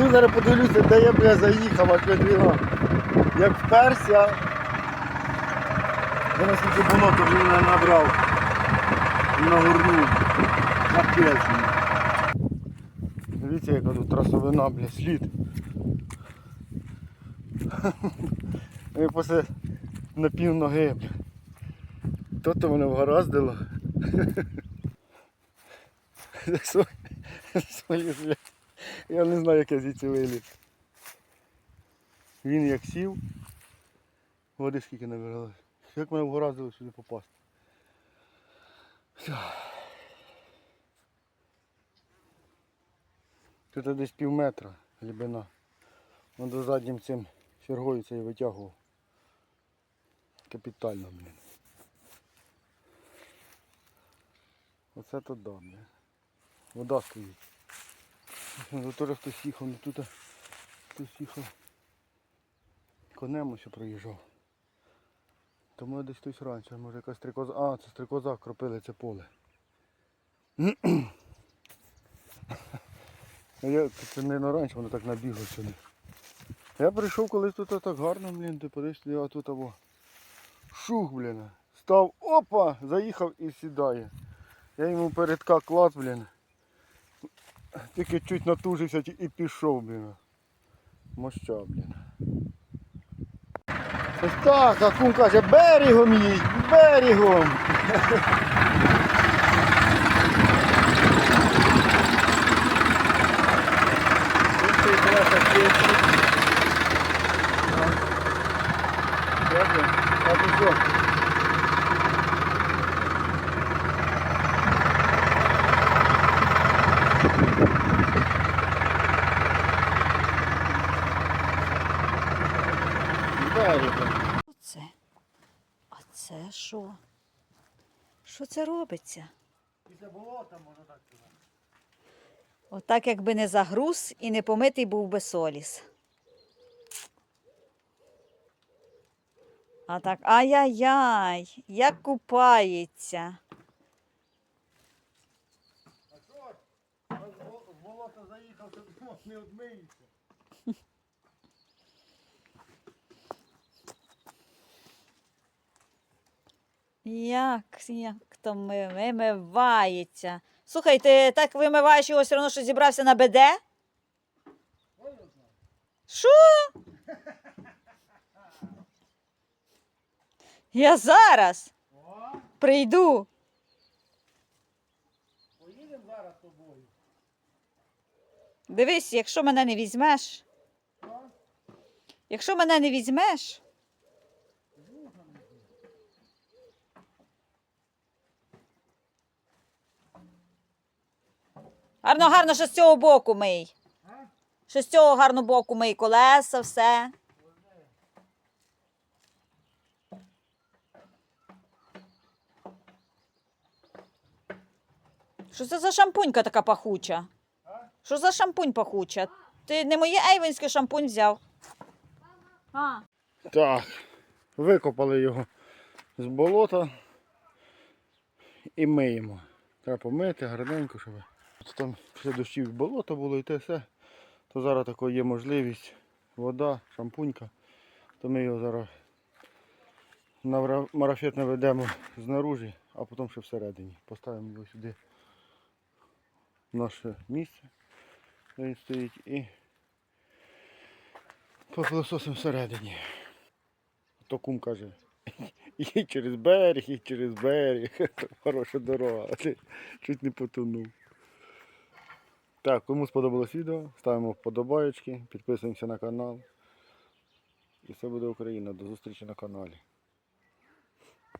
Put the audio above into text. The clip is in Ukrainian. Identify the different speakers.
Speaker 1: Іду зараз подивлюся, де я б я заїхав, аж двіга. Як вперся, я наскільки болото вже мене набрав. І нагорнув. Капець. Дивіться, яка тут трасовина, бля, слід. І після на пів ноги, бля. То-то мене вгораздило. Свої- свої, бля. Я не знаю, як я звідси виліз. Він як сів, води скільки набиралось. Як мене вгораздило сюди попасти. Тут десь пів метра глибина. Ну до заднім цим сергою це я витягував. Капітально, блін. Оце то да. Вода стоїть. Ну, теж хтось їхав, ну тут хтось їхав. Конем ще проїжджав. Тому я десь хтось раніше, може якась стрикоза. А, це стрикоза кропили це поле. Я це не раніше воно так набігло сюди. Я прийшов колись тут так гарно, блін, ти подивись, а тут або. Шух, блін. Став, опа, заїхав і сідає. Я йому передка клас, блін. Тільки чуть натужився і пішов, блін. Моща, блін. Ось так, а кум каже, берегом їдь, берегом. Дякую. А ти що? Берегом.
Speaker 2: Оце. А це що? Що це робиться?
Speaker 1: Після болота можна так сказати.
Speaker 2: Отак, якби не загруз і не помитий був би соліс. А так, ай-яй-яй, як купається.
Speaker 1: А що? Болото заїхав, то не одмиється.
Speaker 2: Як, як то ми, вимивається. Слухай, ти так вимиваєш його все одно, що зібрався на БД? Що? Я зараз
Speaker 1: О,
Speaker 2: прийду.
Speaker 1: поїдемо зараз з тобою.
Speaker 2: Дивись, якщо мене не візьмеш. Якщо мене не візьмеш. Гарно, гарно, що з цього боку мий. Що з цього гарно боку мий, колеса, все. Що це за шампунька така пахуча? Що за шампунь пахуча? Ти не моє ейвенське шампунь взяв. А.
Speaker 1: Так, викопали його з болота і миємо. Треба помити гарненько, щоб там після дощів болото було і те все. То зараз такої є можливість. Вода, шампунька. То ми його зараз на марафет наведемо знаружі, а потім ще всередині. Поставимо його сюди в наше місце, де він стоїть, і попилососимо всередині. То кум каже, їдь через берег, їдь через берег. Хороша дорога. ти Чуть не потонув. Так, кому сподобалось відео, ставимо вподобаєчки, підписуємося на канал. І все буде Україна. До зустрічі на каналі.